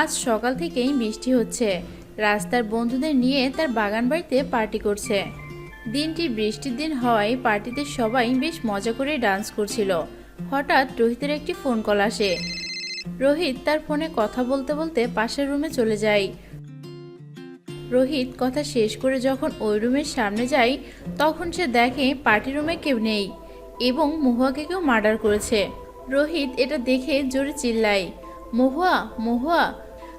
আজ সকাল থেকেই বৃষ্টি হচ্ছে। রাস্তার বন্ধুদের নিয়ে তার বাগান বাড়িতে পার্টি করছে। দিনটি বৃষ্টির দিন হওয়ায় পার্টিতে সবাই বেশ মজা করে ডান্স করছিল। হঠাৎ রোহিতের একটি ফোন কল আসে। রোহিত তার ফোনে কথা বলতে বলতে পাশের রুমে চলে যায়। রোহিত কথা শেষ করে যখন ওই রুমের সামনে যায়, তখন সে দেখে পার্টি রুমে কেউ নেই এবং মহুয়াকে কেউ মার্ডার করেছে। রোহিত এটা দেখে জোরে চিল্লায়, মহুয়া মহুয়া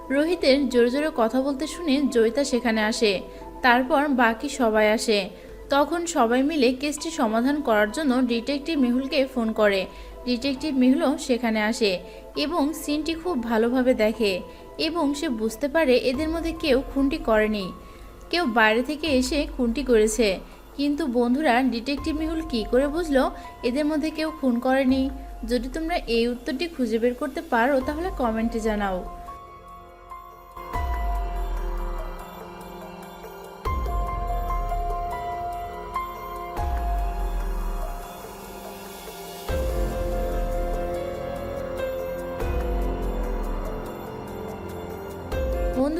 রোহিতের জোরে জোরে কথা বলতে শুনে জয়িতা সেখানে আসে। তারপর বাকি সবাই আসে। তখন সবাই মিলে কেসটি সমাধান করার জন্য ডিটেকটিভ মেহুলকে ফোন করে। ডিটেকটিভ মেহুলও সেখানে আসে এবং সিনটি খুব ভালোভাবে দেখে এবং সে বুঝতে পারে এদের মধ্যে কেউ খুনটি করেনি। কেউ বাইরে থেকে এসে খুনটি করেছে। কিন্তু বন্ধুরা, ডিটেকটিভ মেহুল কি করে বুঝলো? এদের মধ্যে কেউ খুন করেনি। যদি তোমরা এই উত্তরটি খুঁজে বের করতে পারো, তাহলে কমেন্টে জানাও।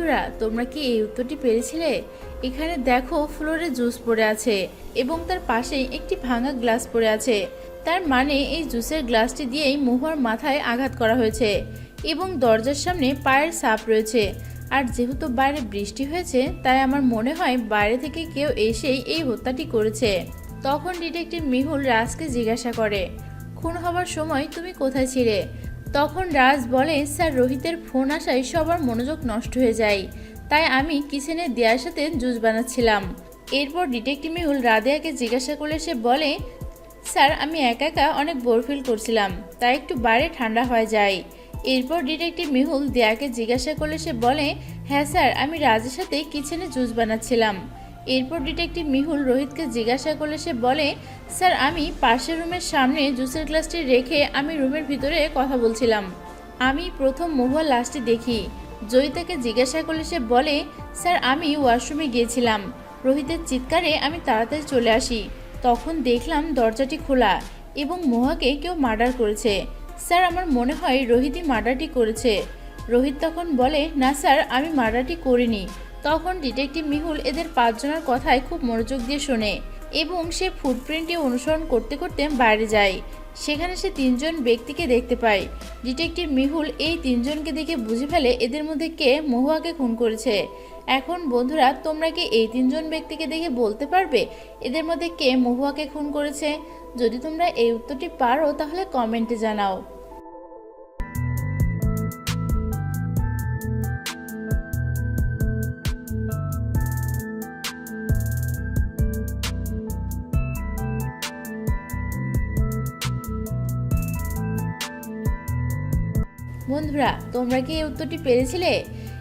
বন্ধুরা, তোমরা কি এই উত্তরটি পেরেছিলে? এখানে দেখো, ফ্লোরে জুস পড়ে আছে এবং তার পাশেই একটি ভাঙা গ্লাস পড়ে আছে। তার মানে এই জুসের গ্লাসটি দিয়েই মহুয়ার মাথায় আঘাত করা হয়েছে এবং দরজার সামনে পায়ের সাপ রয়েছে। আর যেহেতু বাইরে বৃষ্টি হয়েছে, তাই আমার মনে হয় বাইরে থেকে কেউ এসেই এই হত্যাটি করেছে। তখন ডিটেকটিভ মিহুল রাজকে জিজ্ঞাসা করে, খুন হবার সময় তুমি কোথায় ছিলে? তখন রাজ বলে, স্যার, রোহিতের ফোন আসায় সবার মনোযোগ নষ্ট হয়ে যায়। তাই আমি কিচেনের দেয়ার সাথে জুস বানাচ্ছিলাম। এরপর ডিটেকটিভ মিহুল রাদেয়াকে জিজ্ঞাসা করলে সে বলে, স্যার, আমি একা একা অনেক বোর ফিল করছিলাম, তাই একটু বাইরে ঠান্ডা হয়ে যায়। এরপর ডিটেকটিভ মিহুল দেয়াকে জিজ্ঞাসা করলে সে বলে হ্যাঁ স্যার, আমি রাজের সাথে কিচেনে জুস বানাচ্ছিলাম। এরপর ডিটেকটিভ মিহুল রোহিতকে জিজ্ঞাসা করলে সে বলে, স্যার, আমি পাশের রুমের সামনে জুসের গ্লাসটি রেখে আমি রুমের ভিতরে কথা বলছিলাম। আমি প্রথম মহুয়ার লাশটি দেখি। জয়িতাকে জিজ্ঞাসা করলে সে বলে, স্যার, আমি ওয়াশরুমে গিয়েছিলাম। রোহিতের চিৎকারে আমি তাড়াতাড়ি চলে আসি। তখন দেখলাম দরজাটি খোলা এবং মহুয়াকে কেউ মার্ডার করেছে। স্যার, আমার মনে হয় রোহিতই মার্ডারটি করেছে। রোহিত তখন বলে, না স্যার, আমি মার্ডারটি করিনি। তখন ডিটেকটিভ মিহুল এদের পাঁচজনের কথায় খুব মনোযোগ দিয়ে শোনে এবং সে ফুটপ্রিন্টটি অনুসরণ করতে করতে বাইরে যায়। সেখানে সে তিনজন ব্যক্তিকে দেখতে পায়। ডিটেকটিভ মিহুল এই তিনজনকে দেখে বুঝে ফেলে এদের মধ্যে কে মহুয়াকে খুন করেছে। এখন বন্ধুরা, তোমরা কি এই তিনজন ব্যক্তিকে দেখে বলতে পারবে এদের মধ্যে কে মহুয়াকে খুন করেছে? যদি তোমরা এই উত্তরটি পারো, তাহলে কমেন্টে জানাও। বন্ধুরা তোমরা কি এই উত্তরটি পেরেছিলে?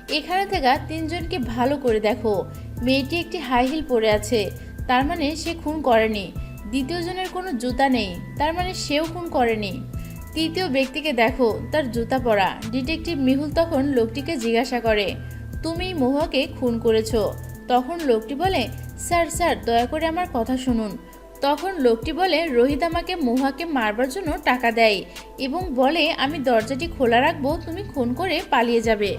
এখানে থাকা তিনজনকে ভালো করে দেখো। মেয়েটি একটি হাই হিল পরে আছে। তার মানে সে খুন করেনি। দ্বিতীয় জনের কোনো জুতা নেই। তার মানে সেও খুন করেনি। তৃতীয় ব্যক্তিকে দেখো, তার জুতা পরা। ডিটেকটিভ মিহুল তখন লোকটিকে জিজ্ঞাসা করে, তুমি মহুয়াকে খুন করেছ? তখন লোকটি বলে, স্যার স্যার, দয়া করে আমার কথা শুনুন। তখন লোকটি বলে, রোহিত আমাকে মহুয়াকে মারবার জন্য টাকা দেয় এবং বলে, আমি দরজাটি খোলা রাখব, তুমি খুন করে পালিয়ে যাবে।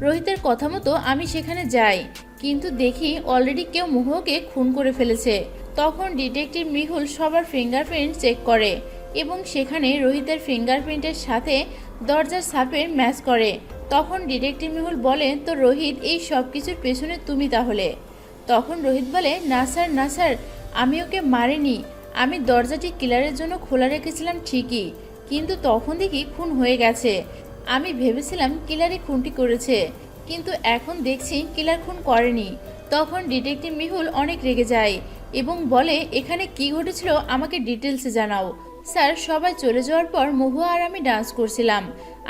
রোহিতের কথা মতো আমি সেখানে যাই। কিন্তু দেখি অলরেডি কেউ মহুয়াকে খুন করে ফেলেছে। তখন ডিটেকটিভ মিহুল সবার ফিঙ্গারপ্রিন্ট চেক করে এবং সেখানে রোহিতের ফিঙ্গারপ্রিন্টের সাথে দরজার সাপের ম্যাচ করে। তখন ডিটেকটিভ মিহুল বলে, তো রোহিত, এই সব কিছুর পেছনে তুমি তাহলে? তখন রোহিত বলে, না স্যার না স্যার আমি ওকে মারিনি। আমি দরজাটি কিলারের জন্য খোলা রেখেছিলাম ঠিকই, কিন্তু তখন দেখি খুন হয়ে গেছে। আমি ভেবেছিলাম কিলারই খুনটি করেছে, কিন্তু এখন দেখছি কিলার খুন করেনি। তখন ডিটেকটিভ মিহুল অনেক রেগে যায় এবং বলে, এখানে কি ঘটেছিল আমাকে ডিটেলসে জানাও। স্যার, সবাই চলে যাওয়ার পর মহুয়া আর আমি ডান্স করছিলাম।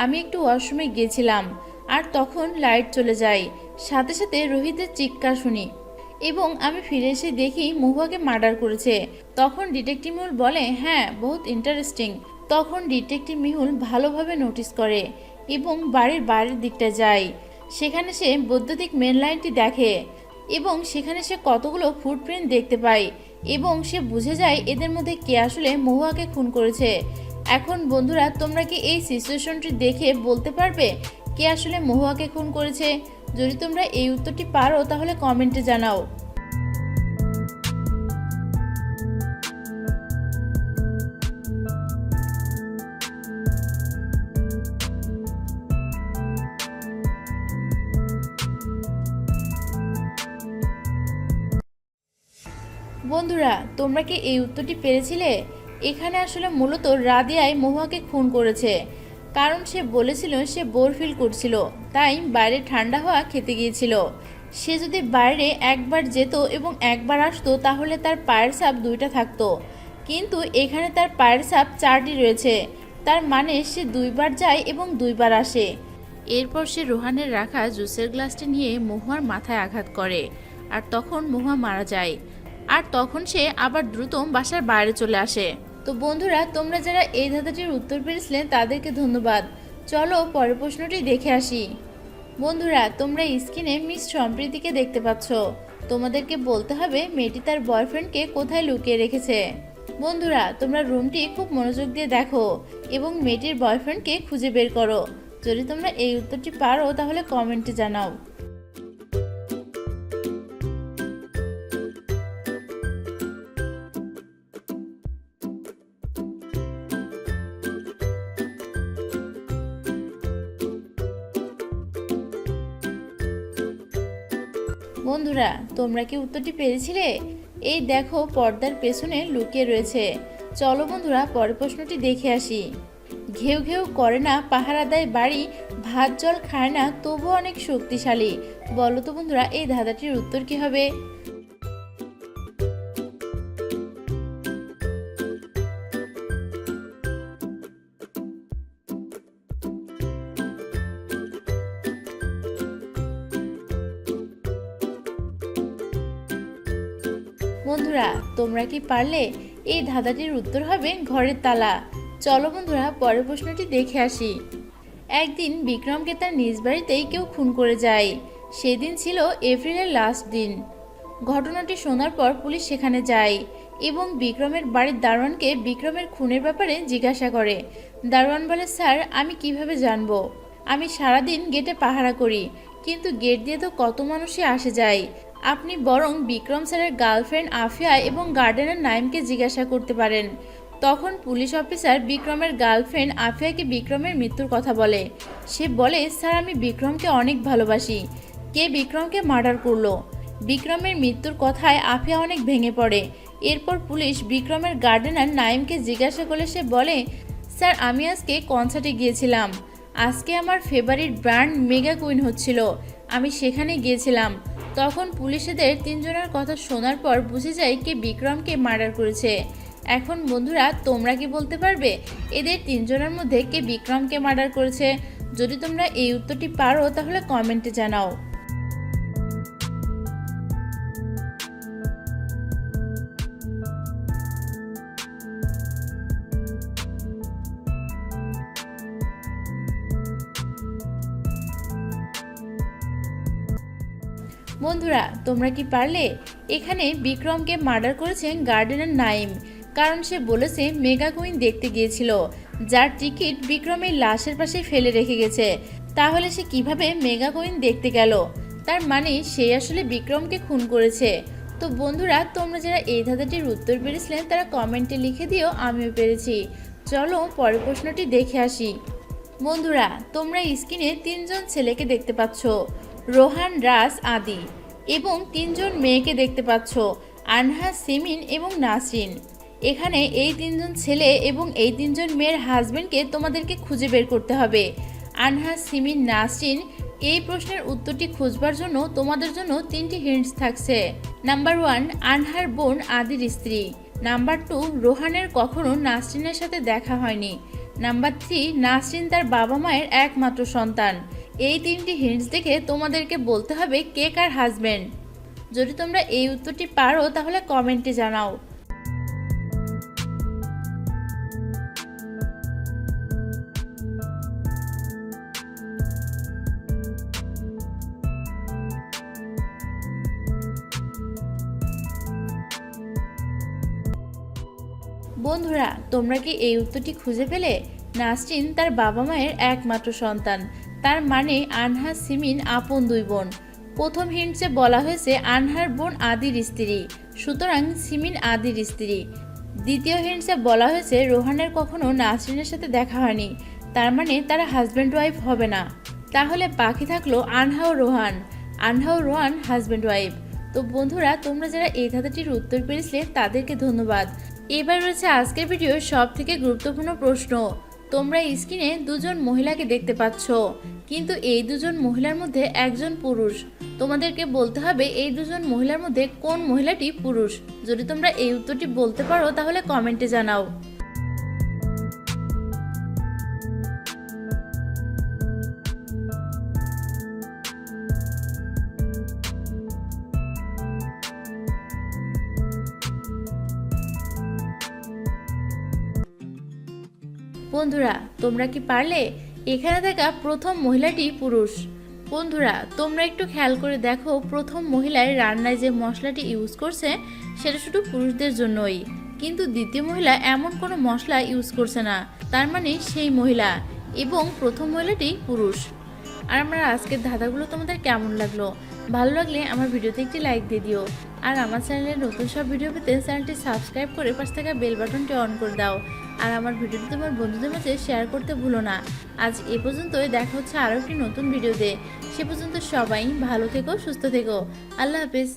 আমি একটু ওয়াশরুমে গিয়েছিলাম, আর তখন লাইট চলে যায়। সাথে সাথে রোহিতের চিৎকার শুনি। এবং আমি ফিরে এসে দেখি মহুয়াকে মার্ডার করেছে। তখন ডিটেকটিভ মিহুল বলে হ্যাঁ বহুত ইন্টারেস্টিং তখন ডিটেকটিভ মিহুল ভালোভাবে নোটিস করে এবং বাড়ির বাইরের দিকটা যায়। সেখানে সে বৈদ্যুতিক মেন লাইনটি দেখে এবং সেখানে সে কতগুলো ফুটপ্রিন্ট দেখতে পায় এবং সে বুঝে যায় এদের মধ্যে কে আসলে মহুয়াকে খুন করেছে। এখন বন্ধুরা, তোমরা কি এই সিচুয়েশনটি দেখে বলতে পারবে কে আসলে মহুয়াকে খুন করেছে? যদি তোমরা এই উত্তরটি পারো, তাহলে কমেন্টে জানাও। বন্ধুরা, তোমরা কি এই উত্তরটি পেরেছিলে? এখানে আসলে মূলত রাদিয়াই মহুয়াকে খুন করেছে। কারণ সে বলেছিল সে বোর ফিল করছিল, তাই বাইরে ঠান্ডা হওয়া খেতে গিয়েছিল। সে যদি বাইরে একবার যেত এবং একবার আসতো, তাহলে তার পায়ের সাপ দুইটা থাকতো। কিন্তু এখানে তার পায়ের সাপ চারটি রয়েছে। তার মানে সে দুইবার যায় এবং দুইবার আসে। এরপর সে রোহানের রাখা জুসের গ্লাসটি নিয়ে মহুয়ার মাথায় আঘাত করে। আর তখন মহুয়া মারা যায়। আর তখন সে আবার দ্রুত বাসার বাইরে চলে আসে। তো বন্ধুরা, তোমরা যারা এই ধাঁধাটির উত্তর পেরেছিলেন, তাদেরকে ধন্যবাদ। চলো পরের প্রশ্নটি দেখে আসি। বন্ধুরা, তোমরা স্ক্রিনে মিস সম্প্রীতিকে দেখতে পাচ্ছ। তোমাদেরকে বলতে হবে, মেয়েটি তার বয়ফ্রেন্ডকে কোথায় লুকিয়ে রেখেছে। বন্ধুরা, তোমরা রুমটি খুব মনোযোগ দিয়ে দেখো এবং মেয়েটির বয়ফ্রেন্ডকে খুঁজে বের করো। যদি তোমরা এই উত্তরটি পারো, তাহলে কমেন্টে জানাও। বন্ধুরা, তোমরা কি উত্তরটি পেরেছিলে এই দেখো, পর্দার পেছনে লুকিয়ে রয়েছে। চলো বন্ধুরা, পরের প্রশ্নটি দেখে আসি। ঘেউ ঘেউ করে না, পাহারা দেয় বাড়ি, ভাত জল খায় না তবু অনেক শক্তিশালী। বলো তো বন্ধুরা, এই ধাঁধাটির উত্তর কি হবে? বন্ধুরা, তোমরা কি পারলে? এই ধাঁধাটির উত্তর হবে ঘরের তালা। চলো বন্ধুরা, পরের প্রশ্নটি দেখে আসি। একদিন বিক্রমকে তার নিজ বাড়িতেই কেউ খুন করে যায়। সেদিন ছিল এপ্রিলের লাস্ট দিন। ঘটনাটি শোনার পর পুলিশ সেখানে যায় এবং বিক্রমের বাড়ির দারোয়ানকে বিক্রমের খুনের ব্যাপারে জিজ্ঞাসা করে। দারোয়ান বলে, স্যার, আমি কীভাবে জানব? আমি সারাদিন গেটে পাহারা করি, কিন্তু গেট দিয়ে তো কত মানুষই আসে যায়। আপনি বরং বিক্রম স্যারের গার্লফ্রেন্ড আফিয়া এবং গার্ডেনের নাইমকে জিজ্ঞাসা করতে পারেন। তখন পুলিশ অফিসার বিক্রমের গার্লফ্রেন্ড আফিয়াকে বিক্রমের মৃত্যুর কথা বলে। সে বলে, স্যার, আমি বিক্রমকে অনেক ভালোবাসি। কে বিক্রমকে মার্ডার করল? বিক্রমের মৃত্যুর কথায় আফিয়া অনেক ভেঙে পড়ে। এরপর পুলিশ বিক্রমের গার্ডেনার নাইমকে জিজ্ঞাসা করলে সে বলে, স্যার, আমি আজকে কনসার্টে গিয়েছিলাম। আজকে আমার ফেভারিট ব্র্যান্ড মেগা কুইন হচ্ছিল। আমি সেখানে গিয়েছিলাম। তখন পুলিশেদের তিনজনের কথা শোনার পর বুঝে যায় কে বিক্রমকে মার্ডার করেছে। এখন বন্ধুরা, তোমরা কি বলতে পারবে? এদের তিনজনের মধ্যে কে বিক্রমকে মার্ডার করেছে? যদি তোমরা এই উত্তরটি পারো, তাহলে কমেন্টে জানাও। বন্ধুরা, তোমরা কি পারলে? এখানে বিক্রমকে মার্ডার করেছেন গার্ডেনার নাইম, কারণ সে বলেছে মেগা কুইন দেখতে গিয়েছিল, যার টিকিট বিক্রমের লাশের পাশে ফেলে রেখে গেছে। তাহলে সে কীভাবে মেগা কুইন দেখতে গেল? তার মানে সে আসলে বিক্রমকে খুন করেছে। তো বন্ধুরা, তোমরা যারা এই ধাঁধাটির উত্তর পেরেছিলেন, তারা কমেন্টে লিখে দিও, আমিও পেরেছি। চলো পরের প্রশ্নটি দেখে আসি। বন্ধুরা, তোমরা স্ক্রিনে তিনজন ছেলেকে দেখতে পাচ্ছ। রোহান রাস আদি এবং তিনজন মেয়েকে দেখতে পাচ্ছ, আনহা, সিমিন এবং নাসরিন। এখানে এই তিনজন ছেলে এবং এই তিনজন মেয়ের হাজবেন্ডকে তোমাদেরকে খুঁজে বের করতে হবে। আনহা, সিমিন, নাসরিন, এই প্রশ্নের উত্তরটি খুঁজবার জন্য তোমাদের জন্য তিনটি হিন্টস থাকছে। নাম্বার ওয়ান আনহার বোন আদির স্ত্রী। নাম্বার টু রোহানের কখনো নাসরিনের সাথে দেখা হয়নি। নাম্বার থ্রি নাসরিন তার বাবা মায়ের একমাত্র সন্তান। এই তিনটি হিন্টস দেখে তোমাদেরকে বলতে হবে কে কার হাজবেন্ড যদি তোমরা এই উত্তরটি পারো, তাহলে কমেন্টে জানাও। বন্ধুরা, তোমরা কি এই উত্তরটি খুঁজে পেলে? নাসরিন তার বাবা মায়ের একমাত্র সন্তান। তার মানে আনহা সিমিন আপন দুই বোন। প্রথম হিন্টসে বলা হয়েছে, আনহার বোন আদির স্ত্রী। সুতরাং সিমিন আদির স্ত্রী। দ্বিতীয় হিন্টসে বলা হয়েছে, রোহানের কখনো নাসরিনের সাথে দেখা হয়নি। তার মানে তারা হাজব্যান্ড ওয়াইফ হবে না। তাহলে বাকি থাকল আনহা ও রোহান। আনহা ও রোহান হাজব্যান্ড ওয়াইফ তো বন্ধুরা, তোমরা যারা এই ধাঁধাটির উত্তর পেরেছিলে তাদেরকে ধন্যবাদ। এবার রয়েছে আজকের ভিডিওর সব থেকে গুরুত্বপূর্ণ প্রশ্ন। তোমরা স্ক্রিনে দুজন মহিলাকে দেখতে পাচ্ছ। কিন্তু এই দুজন মহিলার মধ্যে একজন পুরুষ। তোমাদেরকে বলতে হবে, এই দুজন মহিলার মধ্যে কোন মহিলাটি পুরুষ? যদি তোমরা এই উত্তরটি বলতে পারো, তাহলে কমেন্টে জানাও। বন্ধুরা, তোমরা কি পারলে? এখানে থাকা প্রথম মহিলাটি পুরুষ। বন্ধুরা, তোমরা একটু খেয়াল করে দেখো, প্রথম মহিলায় রান্নায় যে মশলাটি ইউজ করছে, সেটা শুধু পুরুষদের জন্যই। কিন্তু দ্বিতীয় মহিলা এমন কোনো মশলা ইউজ করছে না, তার মানে সেই মহিলা এবং প্রথম মহিলাটি পুরুষ। আর আমার আজকের ধাঁধাগুলো তোমাদের কেমন লাগল? ভালো লাগলে আমার ভিডিওতে একটি লাইক দিয়ে দিও। আর আমার চ্যানেলের নতুন সব ভিডিও পেতে চ্যানেলটি সাবস্ক্রাইব করে পাশ থাকা বেল বাটনটি অন করে দাও। আর আমার ভিডিওটি তোমার বন্ধুদের মাঝে শেয়ার করতে ভুলো না। আজ এ পর্যন্তই, দেখা হচ্ছে আরও একটি নতুন ভিডিওতে সে পর্যন্ত সবাই ভালো থেকো, সুস্থ থেকো। আল্লাহ হাফেজ।